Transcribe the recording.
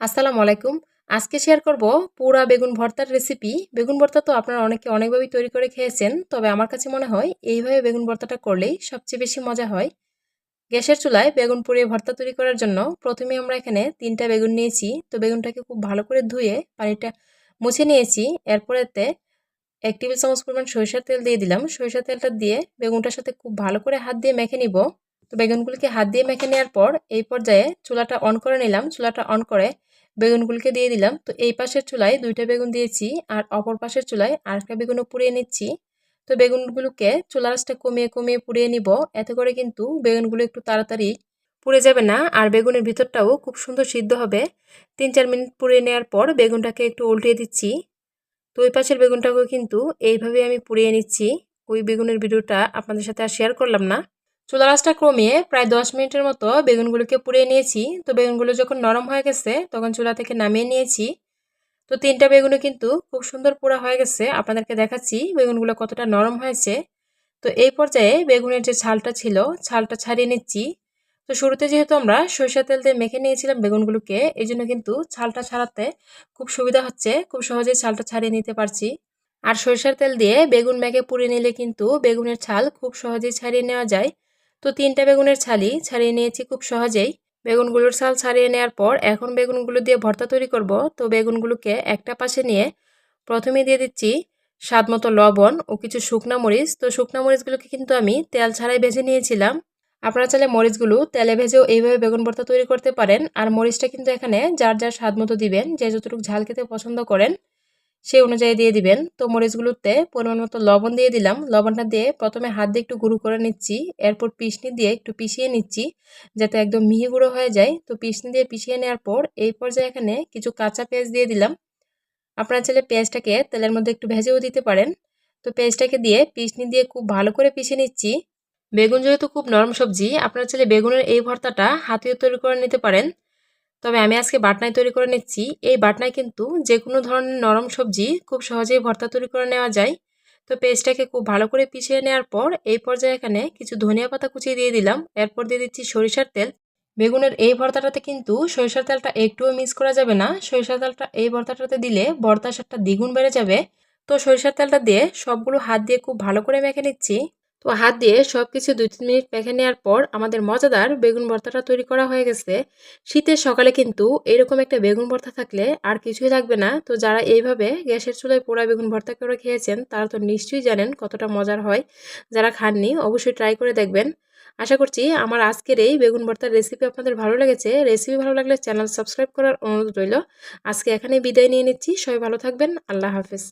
আসসালামু আলাইকুম। আজকে শেয়ার করব পুরা বেগুন ভর্তার রেসিপি বেগুন ভর্তা তো আপনারা অনেকে অনেকভাবেই তৈরি করে খেয়েছেন, তবে আমার কাছে মনে হয় এইভাবে বেগুন ভর্তাটা করলেই সবচেয়ে বেশি মজা হয়। গ্যাসের চুলায় বেগুন পুড়িয়ে ভর্তা তৈরি করার জন্য প্রথমে আমরা এখানে তিনটা বেগুন নিয়েছি। তো বেগুনটাকে খুব ভালো করে ধুয়ে পানিটা মুছে নিয়েছি। এরপরেতে এক টেবিল চামচ পরিমাণ সরিষার তেল দিয়ে দিলাম। সরিষার তেলটা দিয়ে বেগুনটার সাথে খুব ভালো করে হাত দিয়ে মেখে নিব। তো বেগুনগুলিকে হাত দিয়ে মেখে নেওয়ার পর এই পর্যায়ে চুলাটা অন করে নিলাম। চুলাটা অন করে বেগুনগুলিকে দিয়ে দিলাম। তো এই পাশের চুলায় দুইটা বেগুন দিয়েছি আর অপর পাশের চুলায় আরেকটা বেগুনও পুড়িয়ে নিচ্ছি। তো বেগুনগুলোকে চুলা রাসটা কমিয়ে কমিয়ে পুড়িয়ে নিব। এতে করে কিন্তু বেগুনগুলো একটু তাড়াতাড়ি পুড়ে যাবে না আর বেগুনের ভিতরটাও খুব সুন্দর সিদ্ধ হবে। তিন চার মিনিট পুড়িয়ে নেওয়ার পর বেগুনটাকে একটু উল্টিয়ে দিচ্ছি। তো ওই পাশের বেগুনটাকেও কিন্তু এইভাবে আমি পুড়িয়ে নিচ্ছি। ওই বেগুনের ভিডিওটা আপনাদের সাথে আর শেয়ার করলাম না। চুলা রাসটা কমিয়ে প্রায় দশ মিনিটের মতো বেগুনগুলোকে পুড়িয়ে নিয়েছি। তো বেগুনগুলো যখন নরম হয়ে গেছে, তখন চুলা থেকে নামিয়ে নিয়েছি। তো তিনটা বেগুনও কিন্তু খুব সুন্দর পোড়া হয়ে গেছে। আপনাদেরকে দেখাচ্ছি বেগুনগুলো কতটা নরম হয়েছে। তো এই পর্যায়ে বেগুনের যে ছালটা ছিল, ছালটা ছাড়িয়ে নিচ্ছি। তো শুরুতে যেহেতু আমরা সরিষা তেল দিয়ে মেখে নিয়েছিলাম বেগুনগুলোকে এই জন্য কিন্তু ছালটা ছাড়াতে খুব সুবিধা হচ্ছে। খুব সহজেই ছালটা ছাড়িয়ে নিতে পারছি। আর সরিষার তেল দিয়ে বেগুন মেখে পুড়িয়ে নিলে কিন্তু বেগুনের ছাল খুব সহজেই ছাড়িয়ে নেওয়া যায়। তো তিনটা বেগুনের ছালি ছাড়িয়ে নিয়েছি খুব সহজেই। বেগুনগুলোর ছাল ছাড়িয়ে নেওয়ার পর এখন বেগুনগুলো দিয়ে ভর্তা তৈরি করব। তো বেগুনগুলোকে একটা পাশে নিয়ে প্রথমে দিয়ে দিচ্ছি স্বাদ মতো লবণ ও কিছু শুকনা মরিচ। তো শুকনা মরিচগুলোকে কিন্তু আমি তেল ছাড়াই ভেজে নিয়েছিলাম। আপনারা চাইলে মরিচগুলো তেলে ভেজেও এইভাবে বেগুন ভর্তা তৈরি করতে পারেন। আর মরিচটা কিন্তু এখানে যার যার স্বাদ মতো দিবেন, যে যতটুকু ঝাল খেতে পছন্দ করেন সেই অনুযায়ী দিয়ে দিবেন। তো মরিচগুলোতে পরিমাণ মতো লবণ দিয়ে দিলাম। লবণটা দিয়ে প্রথমে হাত দিয়ে একটু গুঁড়ো করে নিচ্ছি। এরপর পিসনি দিয়ে একটু পিষিয়ে নিচ্ছি যাতে একদম মিহি গুঁড়ো হয়ে যায়। তো পিসনি দিয়ে পিষিয়ে নেওয়ার পর এই পর্যায়ে এখানে কিছু কাঁচা পেঁয়াজ দিয়ে দিলাম। আপনারা চাইলে পেঁয়াজটাকে তেলের মধ্যে একটু ভেজেও দিতে পারেন। তো পেঁয়াজটাকে দিয়ে পিসনি দিয়ে খুব ভালো করে পিষে নিচ্ছি। বেগুন যেহেতু খুব নরম সবজি, আপনারা চাইলে বেগুনের এই ভর্তাটা হাতিয়ে তৈরি করে নিতে পারেন। তবে আমি আজকে বাটনায় তৈরি করে নিচ্ছি। এই বাটনায় কিন্তু যে কোনো ধরনের নরম সবজি খুব সহজেই ভর্তা তৈরি করে নেওয়া যায়। তো পেস্টটাকে খুব ভালো করে পিছিয়ে নেওয়ার পর এই পর্যায়ে এখানে কিছু ধনিয়া পাতা কুচিয়ে দিয়ে দিলাম। এরপর দিয়ে দিচ্ছি সরিষার তেল। বেগুনের এই ভর্তাটাতে কিন্তু সরিষার তেলটা একটুও মিস করা যাবে না। সরিষার তেলটা এই ভর্তাটাতে দিলে ভর্তার স্বাদটা দ্বিগুণ বেড়ে যাবে। তো সরিষার তেলটা দিয়ে সবগুলো হাত দিয়ে খুব ভালো করে মেখে নিচ্ছি। তো হাত দিয়ে সব কিছু দুই তিন মিনিট মেখে নেওয়ার পর আমাদের মজাদার বেগুন ভর্তাটা তৈরি করা হয়ে গেছে। শীতের সকালে কিন্তু এরকম একটা বেগুন ভর্তা থাকলে আর কিছুই লাগবে না। তো যারা এইভাবে গ্যাসের চুলায় পোড়া বেগুন ভর্তা করে খেয়েছেন, তারা তো নিশ্চয়ই জানেন কতটা মজার হয়। যারা খাননি, অবশ্যই ট্রাই করে দেখবেন। আশা করছি আমার আজকের এই বেগুন ভর্তার রেসিপি আপনাদের ভালো লেগেছে। রেসিপি ভালো লাগলে চ্যানেল সাবস্ক্রাইব করার অনুরোধ রইল। আজকে এখানে বিদায় নিয়ে নিচ্ছি। সবাই ভালো থাকবেন। আল্লাহ হাফেজ।